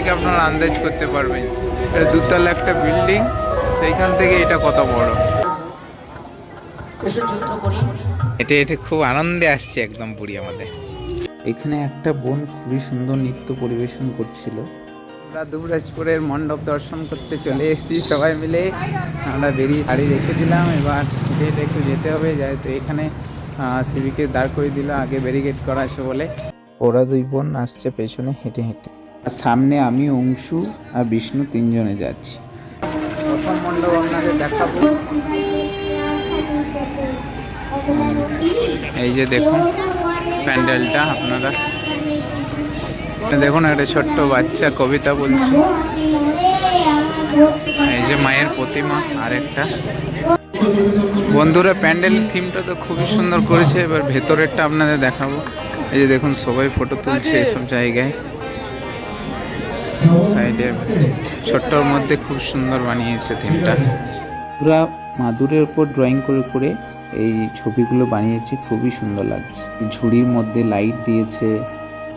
থেকে আপনারা আন্দাজ করতে পারবেন। এটা দুতলা একটা বিল্ডিং সেইখান থেকে এটা কত বড়? এটা এটা খুব আনন্দে আসছে একদম বুড়ি আমাদের। এখানে একটা বোন খুবই সুন্দর নৃত্য পরিবেশন করছিল। আমরা দুবরাজপুরের মণ্ডপ দর্শন করতে চলে এসেছি সবাই মিলে। আমরা বেরিয়ে গাড়ি রেখে দিলাম এবার হেঁটে একটু যেতে হবে যেহেতু এখানে সিভিকে দাঁড় করে দিল আগে ব্যারিকেড করা আছে বলে। ওরা দুই বোন আসছে পেছনে হেঁটে হেঁটে। আর সামনে আমি অংশু আর বিষ্ণু তিনজনে যাচ্ছি। প্রথম মণ্ডপ আপনাদের দেখাবো। এই যে দেখুন প্যান্ডেলটা আপনারা। দেখুন একটা ছোট্ট বাচ্চা কবিতা বলছে। এই যে মায়ের প্রতিমা আর একটা বন্ধুরা প্যান্ডেল থিমটা তো খুবই সুন্দর করেছে। এবার ভেতরেরটা আপনাদের দেখাবো। এই যে দেখুন সবাই ফটো তুলছে এসব জায়গায়। সাইডে ছোট্টর মধ্যে খুব সুন্দর বানিয়েছে থিমটা। পুরা মাদুরের উপর ড্রয়িং করে করে এই ছবিগুলো বানিয়েছে, খুবই সুন্দর লাগছে। ঝুড়ির মধ্যে লাইট দিয়েছে।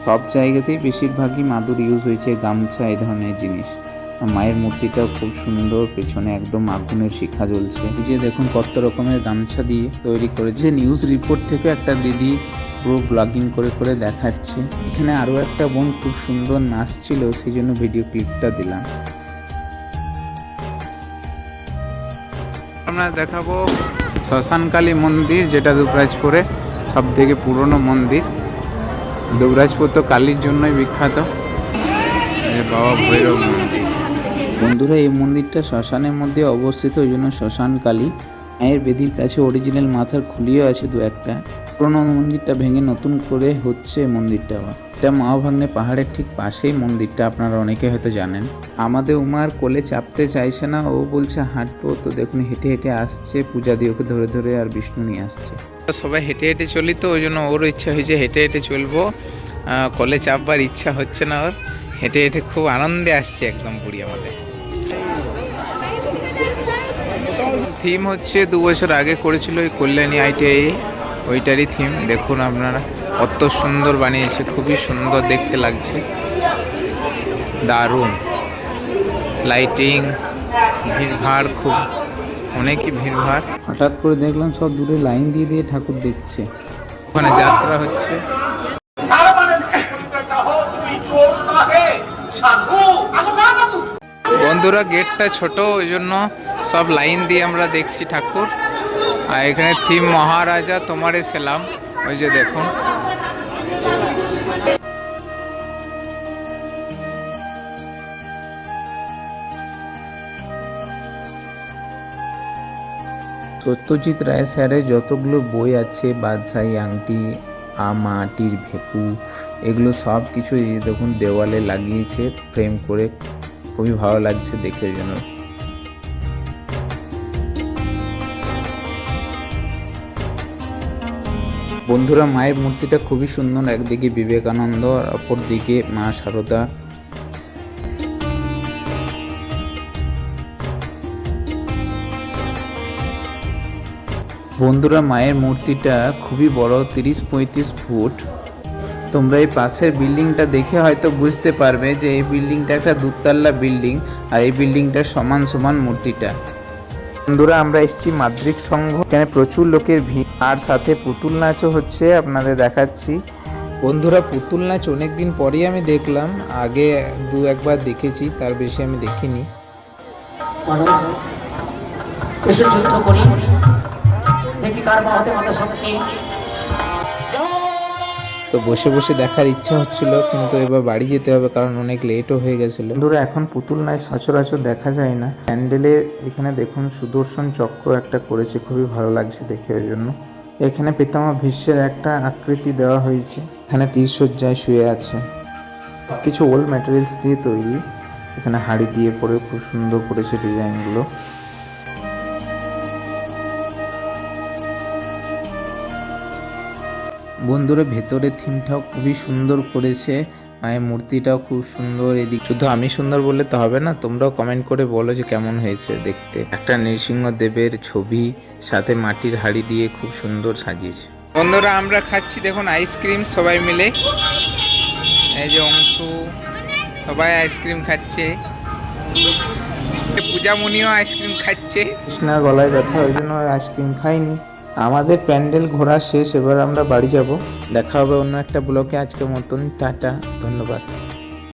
সব জায়গাতেই বেশিরভাগই মাদুর ইউজ হয়েছে, গামছা এই ধরনের জিনিস। মায়ের মূর্তিটাও খুব সুন্দর, পেছনে একদম আগুনের শিখা জ্বলছে। এই যে দেখুন কত রকমের গামছা দিয়ে তৈরি করেছে। নিউজ রিপোর্ট থেকে একটা দিদি পুরো ব্লগিং করে করে দেখাচ্ছে। এখানে আরও একটা বোন খুব সুন্দর নাচছিল, সেই জন্য ভিডিও ক্লিপটা দিলাম। আমরা দেখাবো শ্মশানকালী মন্দির, যেটা দুবরাজপুরে সব থেকে পুরনো মন্দির। দুবরাজপুর তো কালীর জন্যই বিখ্যাত। বাবা ভৈরব বন্ধুরা, এই মন্দিরটা শ্মশানের মধ্যে অবস্থিত, ওই জন্য শ্মশান কালী মায়ের বেদির কাছে অরিজিনাল মাথার খুলিও আছে দু একটা। পুরনো মন্দিরটা ভেঙে নতুন করে হচ্ছে মন্দিরটা। আবার। এটা মাওভাগ্নে পাহাড়ের ঠিক পাশেই মন্দিরটা, আপনারা অনেকে হয়তো জানেন। আমাদের উমার কোলে চাপতে চাইছে না, ও বলছে, হাঁটবো। তো দেখুন, হেঁটে হেঁটে আসছে, পূজা দিয়ে ওকে ধরে ধরে আর বিষ্ণু নিয়ে আসছে। সবাই হেঁটে হেঁটে চলি তো, ওই জন্য ওরও ইচ্ছা হয়েছে হেঁটে হেঁটে চলবো। কোলে চাপবার ইচ্ছা হচ্ছে না ওর। হেঁটে হেঁটে খুব আনন্দে আসছে একদম বুড়ি আমাদের থিম হচ্ছে, দু বছর আগে করেছিল ওই কল্যাণী আইটিআই। ওইটারই থিম দেখুন আপনারা কত সুন্দর বানিয়েছে খুবই সুন্দর দেখতে লাগছে। দারুণ। লাইটিং ভিড়ভাড় খুব অনেকই ভিড়ভাড়। হঠাৎ করে দেখলাম সব দূরে লাইন দিয়ে দিয়ে ঠাকুর দেখছে। ওখানে যাত্রা হচ্ছে। বন্ধুরা গেটটা ছোট ওই জন্য সব লাইন দিয়ে আমরা দেখছি ঠাকুর। আর এখানে থিম মহারাজা তোমারে সেলাম। ওই যে দেখুন। সত্যজিৎ রায় স্যারের যতগুলো বই আছে, বাদশাহী আংটি মাটির ভেপু, এগুলো সব কিছু দেখুন দেওয়ালে লাগিয়েছে ফ্রেম করে। খুবই ভালো লাগছে দেখে জন্য বন্ধুরা, মায়ের মূর্তিটা খুবই সুন্দর। একদিকে বিবেকানন্দ আর অপর দিকে মা সারদা। বন্ধুরা, মায়ের মূর্তিটা খুবই বড়, তিরিশ পঁয়ত্রিশ ফুট। তোমরা এই পাশের বিল্ডিংটা দেখে হয়তো বুঝতে পারবে যে এই বিল্ডিংটা একটা দুতলা বিল্ডিং আর এই বিল্ডিংটার সমান সমান মূর্তিটা। বন্ধুরা, আমরা এসেছি মাদ্রিক সংঘ। এখানে প্রচুর লোকের ভিড়। আর সাথে পুতুল নাচও হচ্ছে, আপনাদের দেখাচ্ছি। বন্ধুরা, পুতুল নাচ অনেক দিন পরেই আমি দেখলাম। আগে দু একবার দেখেছি, তার বেশি আমি দেখিনি। যুদ্ধ করি। দেখি কার মাথাতে মাথা শক্তি। তো বসে বসে দেখার ইচ্ছা হচ্ছিল, কিন্তু এবার বাড়ি যেতে হবে কারণ অনেক লেটও হয়ে গেছিল। বন্ধুরা, এখন পুতুল নাই, সচরাচর দেখা যায় না। প্যান্ডেলের এখানে দেখুন সুদর্শন চক্র একটা করেছে, খুবই ভালো লাগছে দেখে ওই জন্য। এখানে পিতামা ভীষ্মের একটা আকৃতি দেওয়া হয়েছে। এখানে তীরসজ্জায় শুয়ে আছে। কিছু ওল্ড ম্যাটেরিয়ালস দিয়ে তৈরি। এখানে হাড়ি দিয়ে পরে খুব সুন্দর করেছে ডিজাইনগুলো বন্ধুরা ভেতরে থিমটাও খুবই সুন্দর করেছে। মায়ের মূর্তিটাও খুব সুন্দর এদিক। শুধু আমি সুন্দর বললে তো হবে না, তোমরাও কমেন্ট করে বলো যে কেমন হয়েছে দেখতে। একটা নৃসিংহ দেবের ছবি, সাথে মাটির হাড়ি দিয়ে খুব সুন্দর সাজিয়েছে। বন্ধুরা, আমরা খাচ্ছি দেখুন আইসক্রিম সবাই মিলে। এই যে অংশু, সবাই আইসক্রিম খাচ্ছে। পূজামণিও আইসক্রিম খাচ্ছে। কৃষ্ণার গলায় ব্যথা, ওই জন্য আইসক্রিম খাইনি। আমাদের প্যান্ডেল ঘোরা শেষ, এবার আমরা বাড়ি যাব। দেখা হবে অন্য একটা ব্লকে আজকের মতন, টাটা, ধন্যবাদ।